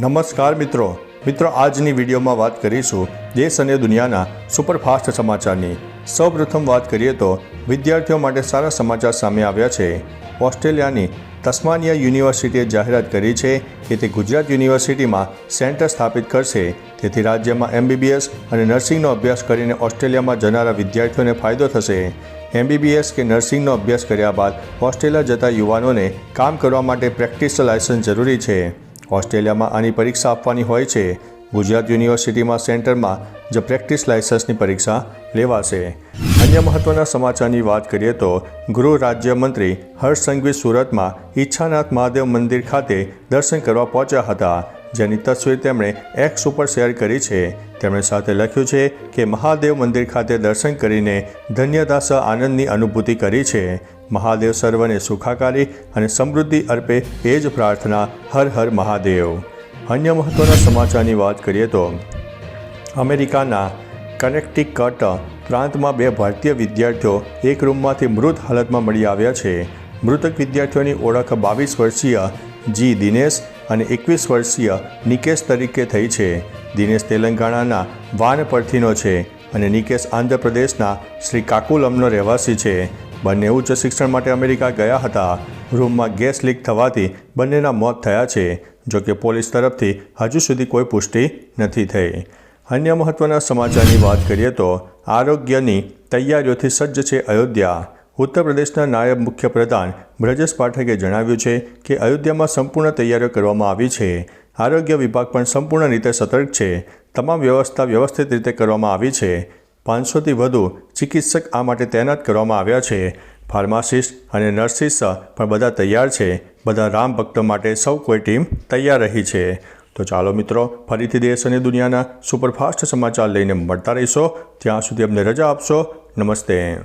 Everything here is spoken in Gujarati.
નમસ્કાર મિત્રો. મિત્રો, આજની વિડીયોમાં વાત કરીશું દેશ અને દુનિયાના સુપરફાસ્ટ સમાચારની. સૌપ્રથમ વાત કરીએ તો, વિદ્યાર્થીઓ માટે સારા સમાચાર સામે આવ્યા છે. ઓસ્ટ્રેલિયાની તસ્માનિયા યુનિવર્સિટીએ જાહેરાત કરી છે કે તે ગુજરાત યુનિવર્સિટીમાં સેન્ટર સ્થાપિત કરશે. તેથી રાજ્યમાં એમબીબીએસ અને નર્સિંગનો અભ્યાસ કરીને ઓસ્ટ્રેલિયામાં જનારા વિદ્યાર્થીઓને ફાયદો થશે. એમબીબીએસ કે નર્સિંગનો અભ્યાસ કર્યા બાદ ઓસ્ટ્રેલિયા જતા યુવાનોને કામ કરવા માટે પ્રેક્ટિસ લાયસન્સ જરૂરી છે. ઓસ્ટ્રેલિયામાં આની પરીક્ષા આપવાની હોય છે. ગુજરાત યુનિવર્સિટીમાં સેન્ટરમાં જ પ્રેક્ટિસ લાયસન્સની પરીક્ષા લેવાશે. અન્ય મહત્વના સમાચારની વાત કરીએ તો ગૃહ રાજ્યમંત્રી હર્ષ સંઘવી સુરતમાં ઈચ્છાનાથ મહાદેવ મંદિર ખાતે દર્શન કરવા પહોંચ્યા હતા. જેની તસવીર તેમણે એક્સ ઉપર શેર કરી છે. તેમણે સાથે લખ્યું છે કે મહાદેવ મંદિર ખાતે દર્શન કરીને ધન્યતા સહ આનંદની અનુભૂતિ કરી છે. મહાદેવ સર્વને સુખાકારી અને સમૃદ્ધિ અર્પે એ જ પ્રાર્થના હર હર મહાદેવ. અન્ય મહત્વના સમાચારની વાત કરીએ તો, અમેરિકાના કનેક્ટિકટ પ્રાંતમાં બે ભારતીય વિદ્યાર્થીઓ એક રૂમમાંથી મૃત હાલતમાં મળી આવ્યા છે. મૃતક વિદ્યાર્થીઓની ઓળખ બાવીસ વર્ષીય જી દિનેશ અને એકવીસ વર્ષીય નિકેશ તરીકે થઈ છે. દિનેશ તેલંગાણાના વાનપરથીનો છે અને નિકેશ આંધ્રપ્રદેશના શ્રી કાકુલમનો રહેવાસી છે. બંને ઉચ્ચ શિક્ષણ માટે અમેરિકા ગયા હતા. રૂમમાં ગેસ લીક થવાથી બંનેના મોત થયા છે જોકે પોલીસ તરફથી હજુ સુધી કોઈ પુષ્ટિ નથી થઈ. અન્ય મહત્વના સમાચારની વાત કરીએ તો આરોગ્યની તૈયારીઓથી સજ્જ છે અયોધ્યા. ઉત્તર પ્રદેશના નાયબ મુખ્યપ્રધાન બ્રજેશ પાઠકે જણાવ્યું છે કે અયોધ્યામાં સંપૂર્ણ તૈયારીઓ કરવામાં આવી છે. આરોગ્ય વિભાગ પણ સંપૂર્ણ રીતે સતર્ક છે. તમામ વ્યવસ્થા વ્યવસ્થિત રીતે કરવામાં આવી છે. પાંચસોથી વધુ ચિકિત્સક આ માટે તૈનાત કરવામાં આવ્યા છે. ફાર્માસિસ્ટ અને નર્સિસ પણ બધા તૈયાર છે. બધા રામ ભક્તો માટે સૌ કોઈ ટીમ તૈયાર રહી છે. તો ચાલો મિત્રો, ફરીથી દેશ અને દુનિયાના સુપરફાસ્ટ સમાચાર લઈને મળતા રહીશો. ત્યાં સુધી અમને રજા આપશો. નમસ્તે.